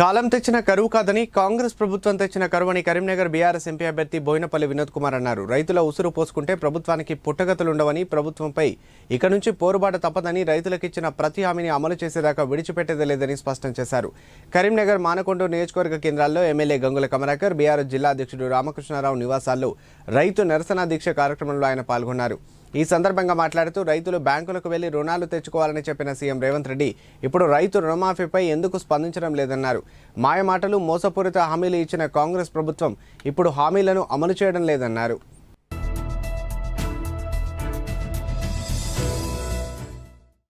కాలం తెచ్చిన కరువు కాదని కాంగ్రెస్ ప్రభుత్వం తెచ్చిన కరువని కరీంనగర్ బీఆర్ఎస్ ఎంపీ అభ్యర్థి బోయినపల్లి వినోద్ కుమార్ అన్నారు. రైతుల ఉసురు పోసుకుంటే ప్రభుత్వానికి పుట్టగతులుండవని ప్రభుత్వంపై ఇక నుంచి పోరుబాట తప్పదని రైతులకిచ్చిన ప్రతి హామీని అమలు చేసేదాకా విడిచిపెట్టేది లేదని స్పష్టం చేశారు. కరీంనగర్ మానకొండ నియోజకవర్గ కేంద్రాల్లో ఎమ్మెల్యే గంగుల కమలాకర్ బీఆర్ఎస్ జిల్లా అధ్యక్షుడు రామకృష్ణారావు నివాసాల్లో రైతు నిరసన దీక్ష కార్యక్రమంలో ఆయన పాల్గొన్నారు. ఈ సందర్భంగా మాట్లాడుతూ రైతులు బ్యాంకులకు వెళ్ళి రుణాలు తెచ్చుకోవాలని చెప్పిన సీఎం రేవంత్ రెడ్డి ఇప్పుడు రైతు రుణమాఫీపై ఎందుకు స్పందించడం లేదన్నారు. మాయమాటలు మోసపూరిత హామీలు ఇచ్చిన కాంగ్రెస్ ప్రభుత్వం ఇప్పుడు హామీలను అమలు చేయడం లేదన్నారు.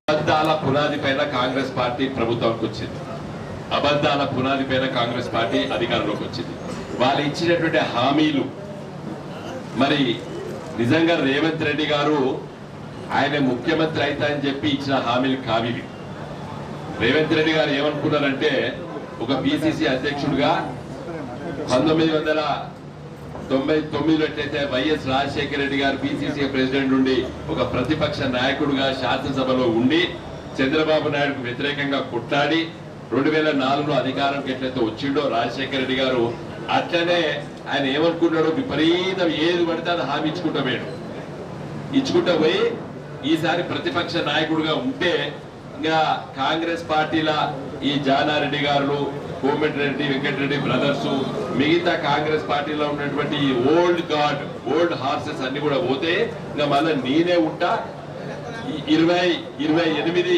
అబద్ధాల పునాది పైన కాంగ్రెస్ పార్టీ ప్రభుత్వానికి వచ్చింది. అబద్ధాల పునాది పైన కాంగ్రెస్ పార్టీ అధికారంలోకి వచ్చింది. వాళ్ళు ఇచ్చినటువంటి హామీలు మరి నిజంగా రేవంత్ రెడ్డి గారు ఆయన ముఖ్యమంత్రి అవుతా అని చెప్పి ఇచ్చిన హామీలు కావివి రేవంత్ రెడ్డి గారు ఏమనుకున్నారంటే ఒక పిసిసి అధ్యక్షుడిగా పంతొమ్మిది వందల తొంభై తొమ్మిదిలో ఎట్లయితే వైఎస్ రాజశేఖర రెడ్డి గారు పిసిసి ప్రెసిడెంట్ నుండి ఒక ప్రతిపక్ష నాయకుడుగా శాసనసభలో ఉండి చంద్రబాబు నాయుడుకు వ్యతిరేకంగా కొట్లాడి రెండు వేల నాలుగులో అధికారంకి ఎట్లయితే వచ్చిండో రాజశేఖర రెడ్డి గారు అట్లనే ఆయన ఏమనుకున్నాడో విపరీతం ఏది పడితే అది హామీ ఇచ్చుకుంటా పోయాడు. ఇచ్చుకుంటా పోయి ఈసారి ప్రతిపక్ష నాయకుడుగా ఉంటే ఇంకా కాంగ్రెస్ పార్టీల ఈ జానారెడ్డి గారు కోమటిరెడ్డి వెంకటరెడ్డి బ్రదర్స్ మిగతా కాంగ్రెస్ పార్టీలో ఉన్నటువంటి ఈ ఓల్డ్ గాడ్ ఓల్డ్ హార్సెస్ అన్ని కూడా పోతే ఇంకా మళ్ళీ నేనే ఉంటా. ఇరవై ఇరవై ఎనిమిది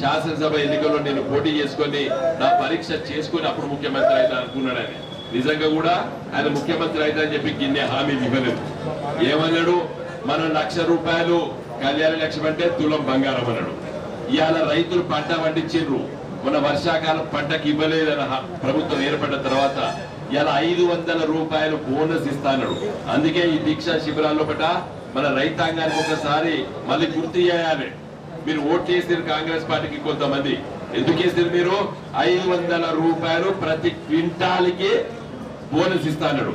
శాసనసభ ఎన్నికల్లో నేను పోటీ చేసుకొని నా పరీక్ష చేసుకొని అప్పుడు ముఖ్యమంత్రి అయితే అనుకున్నాడు ఆయన నిజంగా కూడా ఆయన ముఖ్యమంత్రి అయితే అని చెప్పి గిన్నె హామీ ఇవ్వలేదు. ఏమన్నాడు? మన లక్ష రూపాయలు కళ్యాణ లక్ష్యం అంటే తులం బంగారం అన్నాడు. ఇవాళ రైతులు పంట పండించారు మన వర్షాకాలం పంటకి ఇవ్వలేదని ప్రభుత్వం ఏర్పడిన తర్వాత ఇలా ఐదు వందల రూపాయలు బోనస్ ఇస్తాడు అందుకే ఈ దీక్షా శిబిరాల్లో పట మన రైతాంగానికి ఒకసారి మళ్ళీ గుర్తు చేయాలి. మీరు ఓట్ చేసిన కాంగ్రెస్ పార్టీకి కొంతమంది. ఎందుకు వేసారు మీరు? ఐదు వందల రూపాయలు ప్రతి క్వింటాల్కి బోనస్ ఇస్తాడు